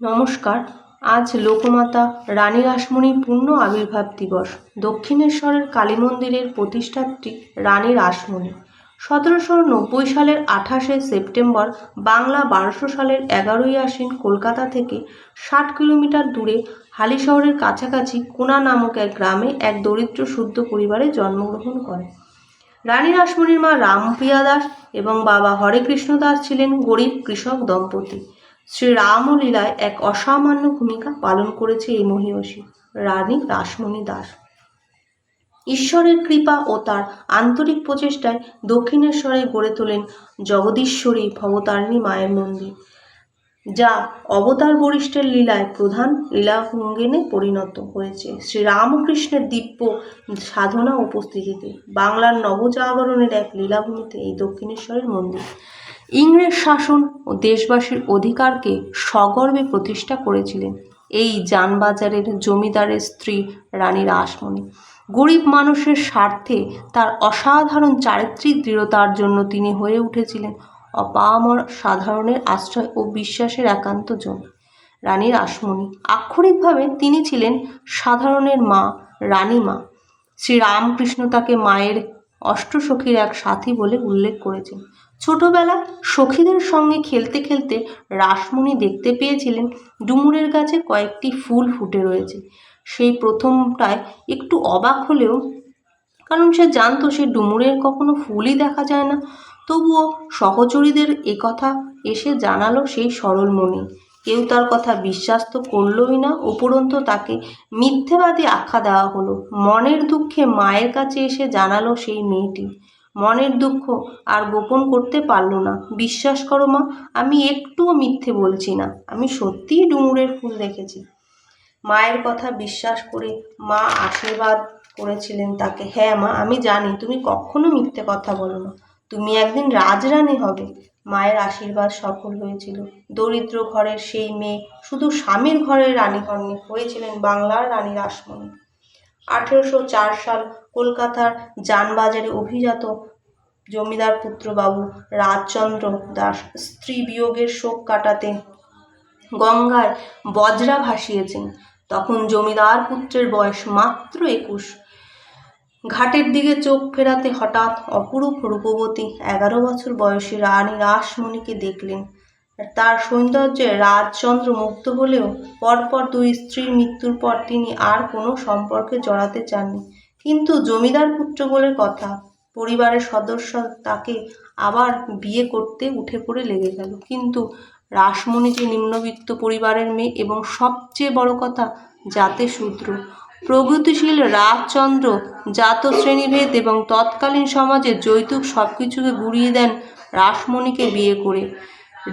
নমস্কার। আজ লোকমাতা রানী রাসমণির পূর্ণ আবির্ভাব দিবস। দক্ষিণেশ্বরের কালী মন্দিরের প্রতিষ্ঠাত্রী রানী রাসমণি। সতেরোশো নব্বই সালের আঠাশে সেপ্টেম্বর বাংলা বারোশো সালের এগারোই আশ্বিন কলকাতা থেকে ষাট কিলোমিটার দূরে হালি শহরের কাছাকাছি কোনা নামক এক গ্রামে এক দরিদ্র শুদ্ধ পরিবারে জন্মগ্রহণ করেন রানী রাসমণির মা রামপ্রিয়া দাস এবং বাবা হরেকৃষ্ণ দাস ছিলেন গরিব কৃষক দম্পতি। শ্রী রামলীলায় এক অসামান্য ভূমিকা পালন করেছে এই মহিষী, রানী রাসমণি দাস। ঈশ্বরের কৃপা ও তার আন্তরিক প্রচেষ্টায় দক্ষিণেশ্বরে গড়ে তোলেন জগদীশ্বরী ভবতারিণী মায়ের মন্দির, যা অবতার বরিষ্ঠের লীলায় প্রধান লীলাভঙ্গিনে পরিণত হয়েছে। শ্রীরামকৃষ্ণের দিব্য সাধনা উপস্থিতিতে বাংলার নবজাগরণের এক লীলাভূমিতে এই দক্ষিণেশ্বরের মন্দির ইংরেজ শাসন ও দেশবাসীর অধিকারকে সগর্বে প্রতিষ্ঠা করেছিলেন এই যানবাজারের জমিদারের স্ত্রী রানী রাসমণি। গরিব মানুষের স্বার্থে তার অসাধারণ চারিত্রিক দৃঢ়তার জন্য তিনি হয়ে উঠেছিলেন অপামর সাধারণের আশ্রয় ও বিশ্বাসের একান্ত জন। রানী রাসমণি, আক্ষরিকভাবে তিনি ছিলেন সাধারণের মা রানী মা শ্রীরামকৃষ্ণ তাকে মায়ের অষ্টসখীর এক সাথী বলে উল্লেখ করেছেন। ছোটবেলায় সখীদের সঙ্গে খেলতে খেলতে রাসমণি দেখতে পেয়েছিলেন ডুমুরের গাছে কয়েকটি ফুল ফুটে রয়েছে। সেই প্রথমটায় একটু অবাক হলেও, কারণ সে জানতো সে ডুমুরের কখনো ফুলই দেখা যায় না। তবুও সহচরীদের একথা এসে জানালো সেই সরল মনে কেউ তার কথা বিশ্বাস তো করলই না, উপরন্তু তাকে মিথ্যেবাদী আখ্যা দেওয়া হলো। মনের দুঃখে মায়ের কাছে এসে জানালো সেই মেয়েটি। মনের দুঃখ আর গোপন করতে পারল না। বিশ্বাস করো মা, আমি একটুও মিথ্যে বলছি না। আমি সত্যিই ডুমুরের ফুল দেখেছি। মায়ের কথা বিশ্বাস করে মা আশীর্বাদ করেছিলেন তাকে। হ্যাঁ মা, আমি জানি, তুমি কখনো মিথ্যে কথা বলো না। তুমি একদিন রাজরানী হবে। মায়ের আশীর্বাদ সফল হয়েছিল। দরিদ্র ঘরের সেই মেয়ে শুধু স্বামীর ঘরের রানী হননি, হয়েছিলেন বাংলার রানী রাসমণি। আঠেরোশো চার সাল কলকাতার যানবাজারে অভিজাত জমিদার পুত্রবাবু রাজচন্দ্র দাস স্ত্রী বিয়োগের শোক কাটাতে গঙ্গায় বজরা ভাসিয়েছেন। তখন জমিদার পুত্রের বয়স মাত্র একুশ। ঘাটের দিকে চোখ ফেরাতে হঠাৎ অপরূপ রূপবতী এগারো বছর বয়সী রানী রাসমণিকে দেখলেন। তার সৌন্দর্যে রাজচন্দ্র মুগ্ধ হলেও পরপর দুই স্ত্রীর মৃত্যুর পর তিনি আর কোনো সম্পর্কে জড়াতে চাননি। কিন্তু জমিদার পুত্র বলে কথা পরিবারের সদস্য তাকে আবার বিয়ে করতে উঠে পড়ে লেগে গেল। কিন্তু রাসমণি যে নিম্নবিত্ত পরিবারের মেয়ে এবং সবচেয়ে বড় কথা জাতে শূদ্র প্রগতিশীল রাজচন্দ্র জাত শ্রেণীভেদ এবং তৎকালীন সমাজে যৌতুক সব কিছুকে গুড়িয়ে দেন রাসমণিকে বিয়ে করে।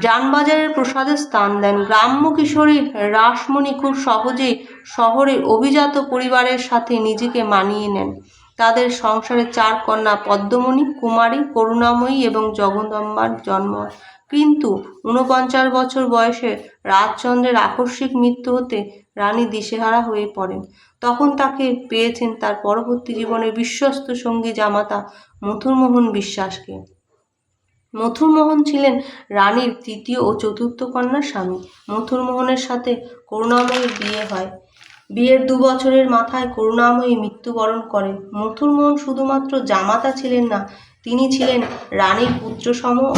যানবাজারের প্রসাদে স্থান দেন। গ্রাম্য কিশোরী রাসমণি খুব সহজেই শহরের অভিজাত পরিবারের সাথে নিজেকে মানিয়ে নেন। তাদের সংসারে চার কন্যা পদ্মমণি, কুমারী, করুণাময়ী এবং জগদম্বার জন্ম। কিন্তু ঊনপঞ্চাশ বছর বয়সে রাজচন্দ্রের আকস্মিক মৃত্যু হতে রানী দিশেহারা হয়ে পড়েন। তখন তাকে পেয়েছেন তার পরবর্তী জীবনের বিশ্বস্ত সঙ্গী জামাতা মথুরমোহন বিশ্বাসকে। মথুরমোহন ছিলেন রানীর তৃতীয় ও চতুর্থ কন্যার স্বামী। মথুরমোহনের সাথে করুণাময়ীর বিয়ে হয়। বিয়ের দু বছরের মাথায় করুণাময়ী মৃত্যুবরণ করেন। মথুরমোহন শুধুমাত্র জামাতা ছিলেন না, তিনি ছিলেন রানীর পুত্রসম ও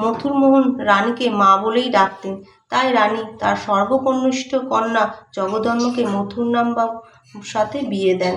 মথুর মোহন রানীকে মা বলেই ডাকতেন। তাই রানী তার সর্বকনিষ্ঠ কন্যা জগদন্মকে মথুর নাম্বার সাথে বিয়ে দেন।